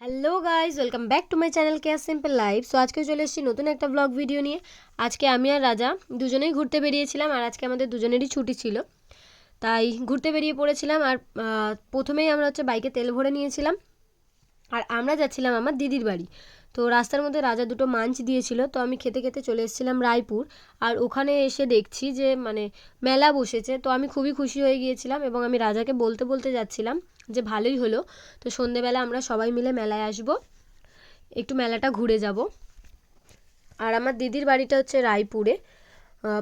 Hello guys welcome back to my channel care simple life so আজকে চলে এসেছি নতুন একটা ব্লগ ভিডিও নিয়ে। আজকে আমি আর রাজা দুজনেই ঘুরতে বেরিয়েছিলাম, আর আজকে আমাদের দুজনেরই ছুটি ছিল। তাই ঘুরতে বেরিয়ে পড়েছিলাম, আর প্রথমেই আমরা হচ্ছে বাইকে তেল ভরে নিয়েছিলাম। আর আমরা যাচ্ছিলাম আমার দিদির বাড়ি। তো, রাস্তার মধ্যে রাজা দুটো মাঞ্চ দিয়েছিল, তো আমি খেতে খেতে চলে এসেছিলাম রায়পুর। আর ওখানে এসে দেখছি যে মানে মেলা বসেছে। তো আমি খুবই খুশি হয়ে গিয়েছিলাম এবং আমি রাজাকে বলতে বলতে যাচ্ছিলাম। যে ভালোই হলো। তো সন্ধেবেলা আমরা সবাই মিলে মেলায় আসব। একটু মেলাটা ঘুরে যাব। আর আমার দিদির বাড়িটা হচ্ছে রায়পুরে।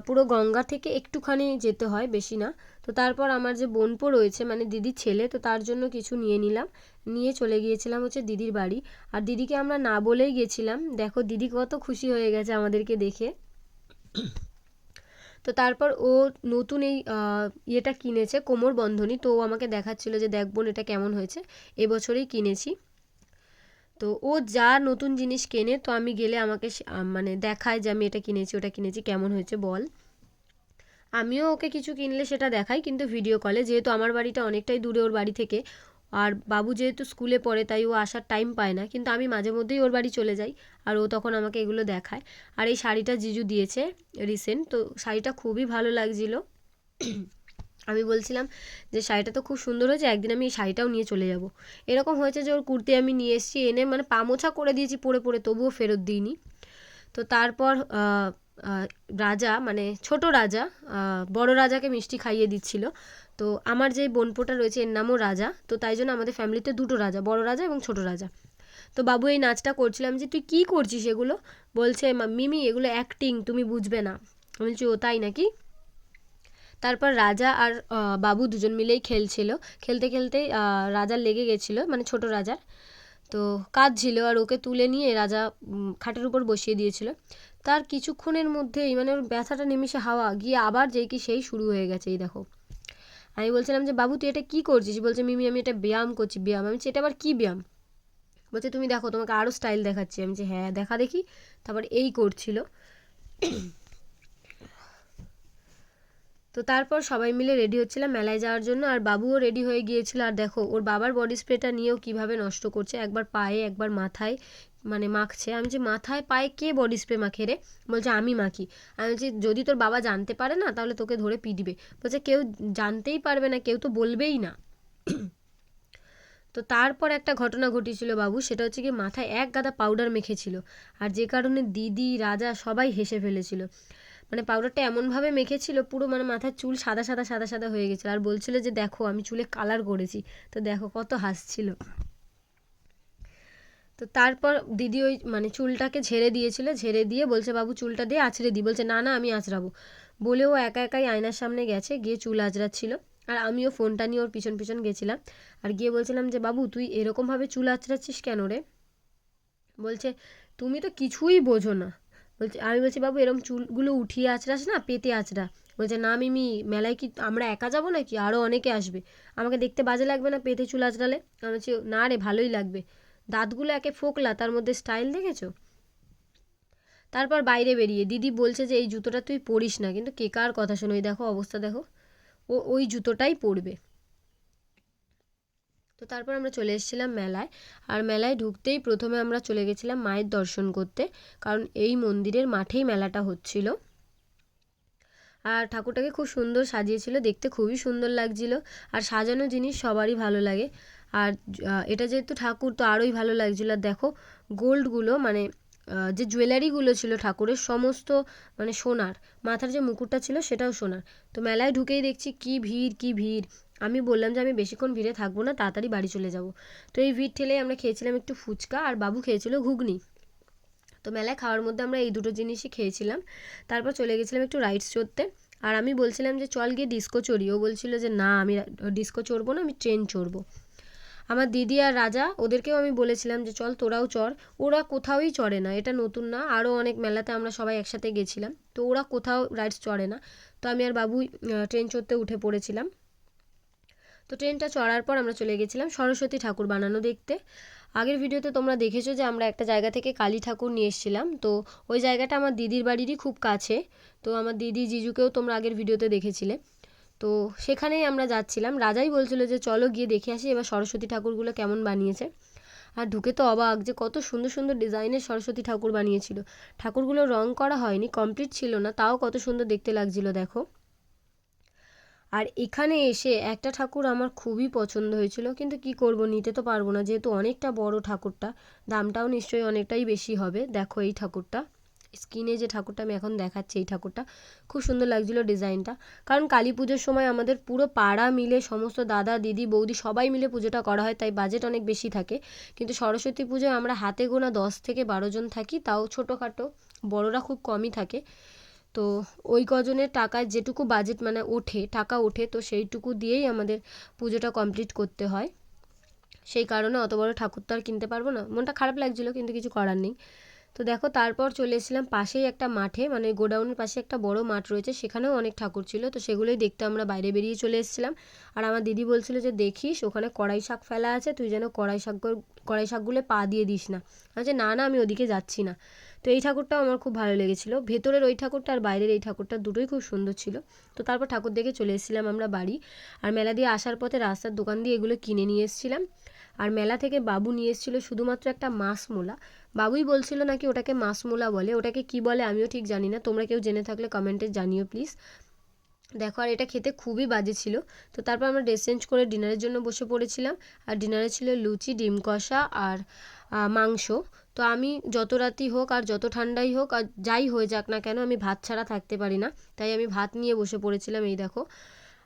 পুরো গঙ্গা থেকে একটুখানি যেতে হয়, বেশি না। তো তারপর আমার যে বোনপো রয়েছে মানে দিদির ছেলে, তো তার জন্য কিছু নিয়ে নিলাম। নিয়ে চলে গিয়েছিলাম হচ্ছে দিদির বাড়ি। আর দিদিকে আমরা না বলেই গেছিলাম। দেখো, দিদি কত খুশি হয়ে গেছে আমাদেরকে দেখে। তো তারপর ও নতুন এই ইয়েটা কিনেছে কোমর বন্ধনী। তো ও আমাকে দেখাচ্ছিল যে, দেখ বোন, এটা কেমন হয়েছে? এবছরেই কিনেছি। তো ও যা নতুন জিনিস কেনে, তো আমি গেলে আমাকে মানে দেখায় যে, আমি এটা কিনেছি, ওটা কিনেছি, কেমন হয়েছে বল? আমিও ওকে কিছু কিনলে সেটা দেখাই, কিন্তু ভিডিও কলে। যেহেতু আমার বাড়িটা অনেকটাই দূরে ওর বাড়ি থেকে আর বাবু যেহেতু স্কুলে পড়ে, তাই ও আসার টাইম পায় না। কিন্তু আমি মাঝে মধ্যেই ওর বাড়ি চলে যাই আর ও তখন আমাকে এগুলো দেখায়। আর এই শাড়িটা জিজু দিয়েছে রিসেন্ট তো শাড়িটা খুবই ভালো লাগছিল। আমি বলছিলাম যে শাড়িটা তো খুব সুন্দর হয়েছে, একদিন আমি এই শাড়িটাও নিয়ে চলে যাব। এরকম হয়েছে যে ওর কুর্তি আমি নিয়ে এসেছি, এনে মানে পামোছা করে দিয়েছি, পরে পরে, তবুও ফেরত দিইনি। তো তারপর রাজা মানে ছোট রাজা বড় রাজাকে মিষ্টি খাইয়ে দিচ্ছিল। তো আমার যে বোনপোটা রয়েছে, এর নামও রাজা। তো তাই জন্য আমাদের ফ্যামিলিতে দুটো রাজা, বড় রাজা এবং ছোট রাজা। তো বাবু এই নাচটা করছিলাম যে, তুই কী করছিস এগুলো? বলছে, "মা- মিমি, এগুলো অ্যাক্টিং তুমি বুঝবে না। বলছি, ও, তাই নাকি? তারপর রাজা আর বাবু দুজন মিলেই খেলছিল। খেলতে খেলতে রাজার লেগে গেছিল মানে ছোট রাজার। তো কাঁদছিল আর ওকে তুলে নিয়ে রাজা খাটের উপর বসিয়ে দিয়েছিল। তার কিছুক্ষণের মধ্যেই মানে ওর ব্যথাটা নিমিষে হাওয়া, গিয়ে আবার যেই কি সেই শুরু হয়ে গেছে, এই দেখো। আমি বলছিলাম যে, বাবু, তুই এটা কী করছিস? বলছে, মিমি, আমি এটা ব্যায়াম করছি, ব্যায়াম। আমি এটা আবার কী ব্যায়াম? বলছে, তুমি দেখো, তোমাকে আরও স্টাইল দেখাচ্ছি। আমি যে হ্যাঁ দেখা দেখি। তারপর এই করছিল। তো তারপর সবাই মিলে রেডি হচ্ছিলাম মেলায় যাওয়ার জন্য। আর বাবুও রেডি হয়ে গিয়েছিল। আর দেখো, ওর বাবার বডি স্প্রেটা নিয়েও কীভাবে নষ্ট করছে, একবার পায়ে, একবার মাথায়। মানে মাখছে। আমি যে মাথায় পায়ে কে বডি স্প্রে মাখে রে? বলছে, আমি মাখি। আমি বলছি, যদি তোর বাবা জানতে পারে না, তাহলে তোকে ধরে পিটবে। বলছে, কেউ জানতেই পারবে না, কেউ তো বলবেই না। তো তারপর একটা ঘটনা ঘটিয়েছিল বাবু, সেটা হচ্ছে কি মাথায় এক গাদা পাউডার মেখেছিল। আর যে কারণে দিদি, রাজা সবাই হেসে ফেলেছিল। মানে পাউডারটা এমনভাবে মেখেছিল, পুরো মানে মাথার চুল সাদা সাদা সাদা সাদা হয়ে গেছিল। আর বলছিল যে, দেখো, আমি চুলে কালার করেছি। তো দেখো কত হাসছিল। তো তারপর দিদি ওই মানে চুলটাকে ঝেড়ে দিয়েছিল, ঝেড়ে দিয়ে বলছে, বাবু, চুলটা দিয়ে আঁচড়ে দিই বলছে, না না, আমি আঁচড়াবো। বলে ও একা একাই আয়নার সামনে গেছে, গিয়ে চুল আঁচড়াচ্ছিল। আর আমিও ফোনটা নিয়ে ওর পিছন পিছন গেছিলাম। আর গিয়ে বলছিলাম যে, বাবু, তুই এরকমভাবে চুল আঁচড়াচ্ছিস কেন রে? বলছে, তুমি তো কিছুই বোঝো না। বলছে, আমি বলছি, বাবু এরকম চুলগুলো উঠিয়ে আঁচড়াস না, পেতে আঁচড়া। বলছে, না, মিমি, মেলায় কি আমরা একা যাব নাকি? আরও অনেকে আসবে। আমাকে দেখতে বাজে লাগবে না পেতে চুল আঁচড়ালে? আমি বলছি, না রে, ভালোই লাগবে। দাঁতগুলো একে ফোকলা, তার মধ্যে স্টাইল দেখেছ? তারপর বাইরে বেরিয়ে, দিদি বলছে যে, এই জুতোটা তুই পরিস না। কিন্তু কে কার কথা শোনো দেখো অবস্থা দেখো। ও, ওই জুতোটাই পরবে। তো তারপর আমরা চলে এসেছিলাম মেলায়। আর মেলায় ঢুকতেই প্রথমে আমরা চলে গেছিলাম মায়ের দর্শন করতে, কারণ এই মন্দিরের মাঠেই মেলাটা হচ্ছিল। আর ঠাকুরটাকে খুব সুন্দর সাজিয়েছিল, দেখতে খুবই সুন্দর লাগছিল। আর সাজানো জিনিস সবারই ভালো লাগে। আর এটা যেহেতু ঠাকুর, তো আরোই ভালো লাগছিল। আর দেখো, গোল্ডগুলো মানে যে জুয়েলারিগুলো ছিল ঠাকুরের, সমস্ত মানে সোনার। মাথার যে মুকুটটা ছিল, সেটাও সোনার। তো মেলায় ঢুকেই দেখছি, কি ভিড় কি ভিড়। আমি বললাম যে, আমি বেশিক্ষণ ভিড়ে থাকব না, তাড়াতাড়ি বাড়ি চলে যাব। তো এই ভিড় ঠেলেই আমরা খেয়েছিলাম একটু ফুচকা, আর বাবু খেয়েছিল ঘুগনি। তো মেলায় খাওয়ার মধ্যে আমরা এই দুটো জিনিসই খেয়েছিলাম। তারপর চলে গেছিলাম একটু রাইডস চড়তে। আর আমি বলছিলাম যে, চল গিয়ে ডিস্কো চড়ি। ও বলছিল যে, না, আমি ডিস্কো চড়বো না, আমি ট্রেন চড়বো। আমার দিদি আর রাজা, ওদেরকেও আমি বলেছিলাম যে, চল তোরাও চড়। ওরা কোথাওই চড়ে না, এটা নতুন না, আরও অনেক মেলাতে আমরা সবাই একসাথে গেছিলাম। তো ওরা কোথাও রাইডস চড়ে না। তো আমি আর বাবুই ট্রেন চড়তে উঠে পড়েছিলাম। তো ট্রেনটা চড়ার পর আমরা চলে গেছিলাম সরস্বতী ঠাকুর বানানো দেখতে। আগের ভিডিওতে তোমরা দেখেছ যে, আমরা একটা জায়গা থেকে কালী ঠাকুর নিয়ে এসেছিলাম। তো ওই জায়গাটা আমার দিদির বাড়িরই খুব কাছে। তো আমার দিদি, জিজুকেও তোমরা আগের ভিডিওতে দেখেছিলে। তো সেখানেই আমরা যাচ্ছিলাম। রাজাই বলছিল যে, চলো গিয়ে দেখে আসি এবার সরস্বতী ঠাকুরগুলো কেমন বানিয়েছে। আর ঢুকে তো অবাক যে, কত সুন্দর সুন্দর ডিজাইনের সরস্বতী ঠাকুর বানিয়েছিল। ঠাকুরগুলো রং করা হয়নি কমপ্লিট ছিল না, তাও কত সুন্দর দেখতে লাগছিল, দেখো। আর এখানে এসে একটা ঠাকুর আমার খুবই পছন্দ হয়েছিল, কিন্তু কি করব, নিতে তো পারব না, যেহেতু অনেকটা বড় ঠাকুরটা, দামটাও নিশ্চয়ই অনেকটাই বেশি হবে। দেখো এই ঠাকুরটা। স্কিনে যে ঠাকুরটা আমি এখন দেখাচ্ছি, এই ঠাকুরটা খুব সুন্দর লাগছিল ডিজাইনটা। কারণ কালী পুজোর সময় আমাদের পুরো পাড়া মিলে, সমস্ত দাদা, দিদি, বৌদি সবাই মিলে পুজোটা করা হয়, তাই বাজেট অনেক বেশি থাকে। কিন্তু সরস্বতী পুজোয় আমরা হাতে গোনা দশ থেকে বারো জন থাকি, তাও ছোটোখাটো বড়রা খুব কমই থাকে। তো ওই কজনের টাকায় যেটুকু বাজেট মানে ওঠে, টাকা ওঠে, তো সেইটুকু দিয়েই আমাদের পুজোটা কমপ্লিট করতে হয়। সেই কারণে অত বড় ঠাকুর তো আর কিনতে পারব না। মনটা খারাপ লাগছিল, কিন্তু কিছু করার নেই। তো দেখো, তারপর চলে এসেছিলাম পাশেই একটা মাঠে মানে গোডাউনের পাশে একটা বড় মাঠ রয়েছে, সেখানেও অনেক ঠাকুর ছিল, তো সেগুলোই দেখতে আমরা বাইরে বেরিয়ে চলে এসেছিলাম। আর আমার দিদি বলছিল যে, দেখিস, ওখানে কড়াই শাক ফেলা আছে, তুই যেন কড়াই শাক কড়াই শাকগুলো পা দিয়ে দিস না। যে না না, আমি ওদিকে যাচ্ছি না। তো এই ঠাকুরটাও আমার খুব ভালো লেগেছিলো। ভেতরের ওই ঠাকুরটা আর বাইরের এই ঠাকুরটা দুটোই খুব সুন্দর ছিল। তো তারপর ঠাকুর দেখে চলে এসেছিলাম আমরা বাড়ি। আর মেলা দিয়ে আসার পথে রাস্তার দোকান দিয়ে এগুলো কিনে নিয়ে এসেছিলাম। আর মেলা থেকে বাবু নিয়ে এসেছিল শুধুমাত্র একটা মাছ মোলা বাবুই বলছিল নাকি ওটাকে মাছ মোলা বলে। ওটাকে কি বলে আমিও ঠিক জানি না। তোমরা কেউ জেনে থাকলে কমেন্টে জানিও প্লিজ। দেখো, আর এটা খেতে খুবই বাজে ছিল। তো তারপর আমরা ড্রেস চেঞ্জ করে ডিনারের জন্য বসে পড়েছিলাম। আর ডিনারে ছিল লুচি, ডিম কষা আর মাংস। তো আমি যত রাতই হোক আর যত ঠান্ডাই হোক আর যাই হয়ে যাক না কেন আমি ভাত ছাড়া থাকতে পারি না। তাই আমি ভাত নিয়ে বসে পড়েছিলাম, এই দেখো।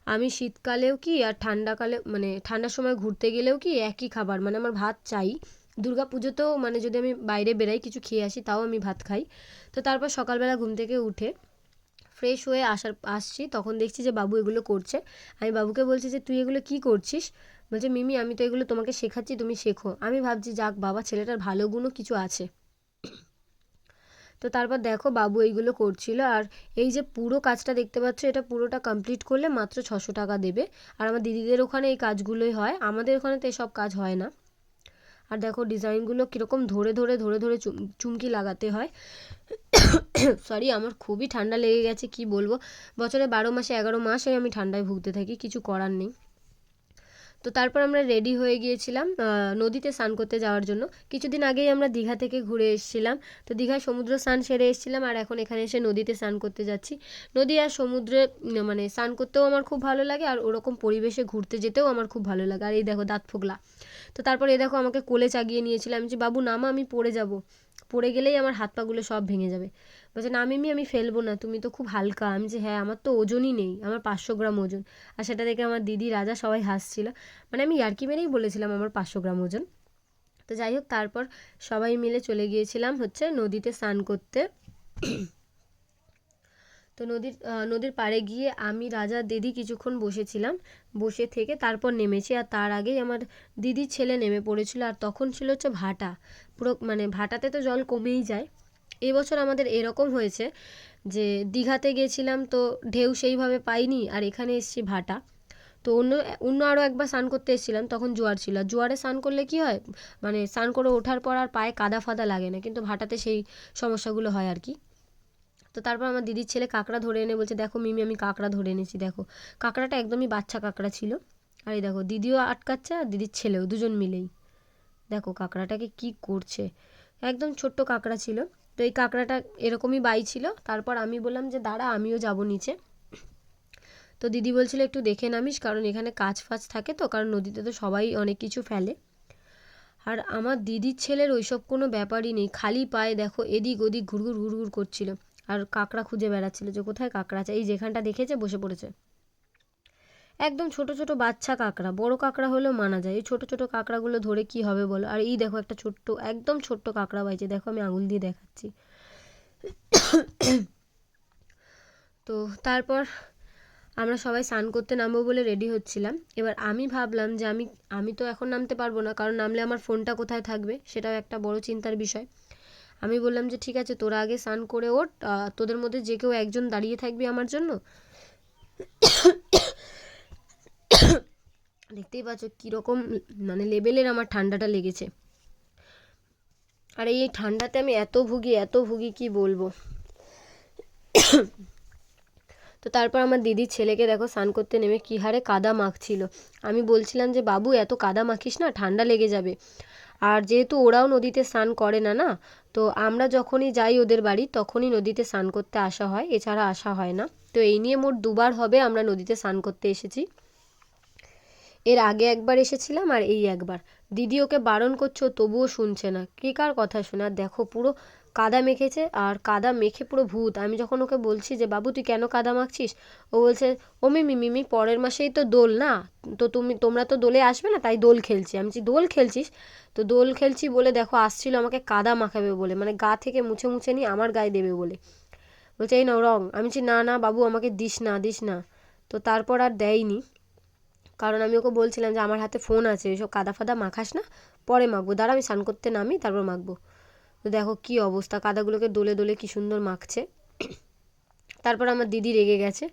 আমি শীতকালেও কি আর ঠান্ডাকালে মানে ঠান্ডার সময় ঘুরতে গেলেও কি একই খাবার? মানে আমার ভাত চাই। দুর্গা পুজোতেও মানে যদি আমি বাইরে বেরাই কিছু খেয়ে আসি, তাও আমি ভাত খাই। তো তারপর সকালবেলা ঘুম থেকে উঠে ফ্রেশ হয়ে আসার, আসছি। তখন দেখছি যে বাবু এগুলো করছে। আমি বাবুকে বলছি যে, তুই এগুলো কি করছিস? বলছে, মিমি, আমি তো এগুলো তোমাকে শেখাচ্ছি, তুমি শেখো। আমি ভাবছি, যাক, বাবা, ছেলেটার ভালো গুণও কিছু আছে। তো তারপর দেখো বাবু এইগুলো করছিল আর এই যে পুরো কাজটা দেখতে পাচ্ছ, এটা পুরোটা কমপ্লিট করলে মাত্র ছশো টাকা দেবে। আর আমার দিদিদের ওখানে এই কাজগুলোই হয়, আমাদের ওখানে তো এসব কাজ হয় না। আর দেখো ডিজাইনগুলো কীরকম ধরে ধরে ধরে ধরে চুমকি লাগাতে হয়। সরি আমার খুবই ঠান্ডা লেগে গেছে, কি বলব? বছরে বারো মাসে এগারো মাসে আমি ঠান্ডায় ভুগতে থাকি, কিছু করার নেই। তো তারপর আমরা রেডি হয়ে গিয়েছিলাম নদীতে স্নান করতে যাওয়ার জন্য। কিছুদিন আগেই আমরা দীঘা থেকে ঘুরে এসেছিলাম। তো দীঘায় সমুদ্র স্নান সেরে এসেছিলাম আর এখন এখানে এসে নদীতে স্নান করতে যাচ্ছি। নদী আর সমুদ্রে মানে স্নান করতেও আমার খুব ভালো লাগে আর ওরকম পরিবেশে ঘুরতে যেতেও আমার খুব ভালো লাগে। আর এই দেখো দাঁত ফোগলা তো তারপর এই দেখো আমাকে কোলে চাগিয়ে নিয়েছিলাম যে বাবু, নামা, আমি পড়ে যাব। পড়ে গেলেই আমার হাত পাগুলো সব ভেঙে যাবে। বলছে, না মিমি, আমি ফেলব না, তুমি তো খুব হালকা। আমি যে হ্যাঁ আমার তো ওজনই নেই, আমার পাঁচশো গ্রাম ওজন। আর সেটা দেখে আমার দিদি, রাজা সবাই হাসছিল। মানে আমি ইয়ার্কি মেরেই বলেছিলাম আমার পাঁচশো গ্রাম ওজন। তো যাই হোক, তারপর সবাই মিলে চলে গিয়েছিলাম হচ্ছে নদীতে স্নান করতে। তো নদীর নদীর পাড়ে গিয়ে আমি, রাজা, দিদি কিছুক্ষণ বসেছিলাম। বসে থেকে তারপর নেমেছি। আর তার আগেই আমার দিদির ছেলে নেমে পড়েছিল। আর তখন ছিল হচ্ছে ভাটা। পুরো মানে ভাটাতে তো জল কমেই যায়। এবছর আমাদের এরকম হয়েছে যে দীঘাতে গেছিলাম তো ঢেউ সেইভাবে পাইনি। আর এখানে এসছি ভাটা। তো অন্য অন্য আরও একবার স্নান করতে এসেছিলাম, তখন জোয়ার ছিল। আর জোয়ারে স্নান করলে কি হয়? মানে স্নান করে ওঠার পর আর পায়ে কাদা ফাদা লাগে না। কিন্তু ভাটাতে সেই সমস্যাগুলো হয় আর কি। তো তারপর আমার দিদির ছেলে কাঁকড়া ধরে এনে বলছে, দেখো মিমি, আমি কাঁকড়া ধরে এনেছি, দেখো। কাঁকড়াটা একদমই বাচ্চা কাঁকড়া ছিল। আর এই দেখো, দিদিও আটকাচ্ছে আর দিদির ছেলেও, দুজন মিলেই। দেখো কাঁকড়াটাকে কি করছে। একদম ছোট্ট কাঁকড়া ছিল। তো এই কাঁকড়াটা এরকমই বাই ছিল। তারপর আমি বললাম যে, দাঁড়া, আমিও যাব নিচে। তো দিদি বলছিল, একটু দেখে নামিস, কারণ এখানে কাজ ফাজ থাকে তো, কারণ নদীতে তো সবাই অনেক কিছু ফেলে। আর আমার দিদির ছেলের ওইসব কোনো ব্যাপারই নেই। খালি পায়ে দেখো, এদিক ওদিক ঘুরঘুর ঘুরঘুর করছিল। আর কাঁকড়া খুঁজে বেড়াচ্ছিল যে কোথায় কাঁকড়া আছে। এই যেখানটা দেখেছে বসে পড়েছে। একদম ছোট ছোট বাচ্চা কাঁকড়া, বড় কাঁকড়া হলেও মানা যায়। এই ছোট ছোট কাঁকড়াগুলো ধরে কি হবে বলো? আর এই দেখো একটা ছোট্ট, একদম ছোট্ট কাঁকড়া বাইছে দেখো আমি আঙুল দিয়ে দেখাচ্ছি। তো তারপর আমরা সবাই স্নান করতে নামবো বলে রেডি হচ্ছিলাম। এবার আমি ভাবলাম যে আমি আমি তো এখন নামতে পারব না, কারণ নামলে আমার ফোনটা কোথায় থাকবে? সেটাও একটা বড় চিন্তার বিষয়। আমি বললাম যে, ঠিক আছে, তোরা আগে স্নান করে ওঠ তোদের মধ্যে যে কেউ একজন দাঁড়িয়ে থাকবি আমার জন্য। দেখতেই পাচ্ছ কীরকম মানে লেভেলের আমার ঠান্ডাটা লেগেছে। আর এই ঠান্ডাতে আমি এত ভুগি এত ভুগি, কি বলব? তো তারপর আমার দিদির ছেলেকে দেখো, স্নান করতে নেমে কী হারে কাদা মাখছিল। আমি বলছিলাম যে, বাবু, এত কাদা মাখিস না, ঠান্ডা লেগে যাবে। আর যেহেতু ওরাও নদীতে স্নান করে না না? তো আমরা যখনই যাই ওদের বাড়ি, তখনই নদীতে স্নান করতে আসা হয়, এছাড়া আসা হয় না। তো এই নিয়ে মোট দুবার হবে আমরা নদীতে স্নান করতে এসেছি। এর আগে একবার এসেছিলাম আর এই একবার। দিদি ওকে বারণ করছ তবুও শুনছে না। কে কার কথা শোনা? দেখো পুরো কাদা মেখেছে আর কাদা মেখে পুরো ভূত। আমি যখন ওকে বলছি যে, বাবু, তুই কেন কাদা মাখছিস? ও বলছে, ও মিমি মিমি, পরের মাসেই তো দোল না? তো তুমি, তোমরা তো দোলে আসবে না, তাই দোল খেলছি। আমি দোল খেলছিস? তো দোল খেলছি বলে দেখো, আসছিল আমাকে কাদা মাখাবে বলে মানে গা থেকে মুছে মুছে নিয়ে আমার গায়ে দেবে বলে। বলছে, এই নাও, রং। আমি বলছি, না না, বাবু, আমাকে দিস না দিস না। তো তারপর আর দেয়নি। কারণ আমি ওকে বলছিলাম যে, আমার হাতে ফোন আছে, এসব কাদা ফাদা মাখাস না, পরে মাখবো। দাঁড়া, আমি স্নান করতে নামি, তারপর মাখবো। তো দেখো কী অবস্থা, কাদাগুলোকে দোলে দোলে কী সুন্দর মাখছে। তারপর আমার দিদি রেগে গেছে।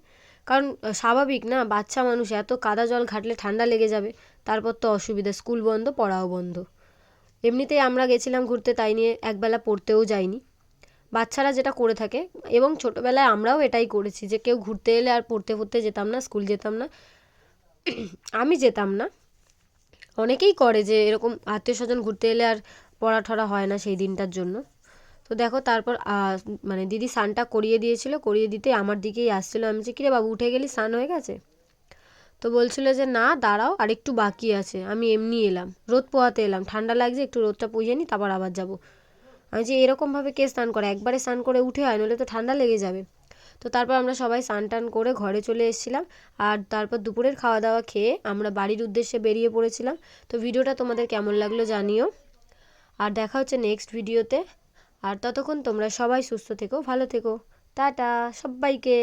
কারণ স্বাভাবিক না, বাচ্চা মানুষ, এত কাদা জল ঘাটলে ঠান্ডা লেগে যাবে, তারপর তো অসুবিধা, স্কুল বন্ধ, পড়াও বন্ধ। এমনিতেই আমরা গেছিলাম ঘুরতে, তাই নিয়ে একবেলা পড়তেও যাইনি। বাচ্চারা যেটা করে থাকে, এবং ছোটোবেলায় আমরাও এটাই করেছি যে কেউ ঘুরতে এলে আর পড়তে পড়তে যেতাম না, স্কুল যেতাম না। আমি যেতাম না। অনেকেই করে যে এরকম আত্মীয় স্বজন ঘুরতে এলে আর পড়া ঠড়া হয় না সেই দিনটার জন্য। তো দেখো তারপর মানে দিদি স্নানটা করিয়ে দিয়েছিল, করিয়ে দিতে আমার দিকেই আসছিল। আমি বলছি, কিরে বাবু, উঠে গেলি? স্নান হয়ে গেছে? তো বলছিল যে, না, দাঁড়াও, আর একটু বাকি আছে। আমি এমনি এলাম। রোদ পোহাতে এলাম। ঠান্ডা লাগছে, একটু রোদটা পুষিয়ে নিই তারপর আবার যাব। আমি যে এরকমভাবে কে স্নান করে? একবারে স্নান করে উঠে হয়, নইলে তো ঠান্ডা লেগে যাবে। তো তারপর আমরা সবাই স্নান টান করে ঘরে চলে এসেছিলাম। আর তারপর দুপুরের খাওয়া দাওয়া খেয়ে আমরা বাড়ির উদ্দেশ্যে বেরিয়ে পড়েছিলাম। তো ভিডিওটা তোমাদের কেমন লাগল জানিও। আর দেখা হচ্ছে নেক্সট ভিডিওতে আর ততক্ষণ তোমরা সবাই সুস্থ থেকো, ভালো থেকো। টাটা, সবাইকে।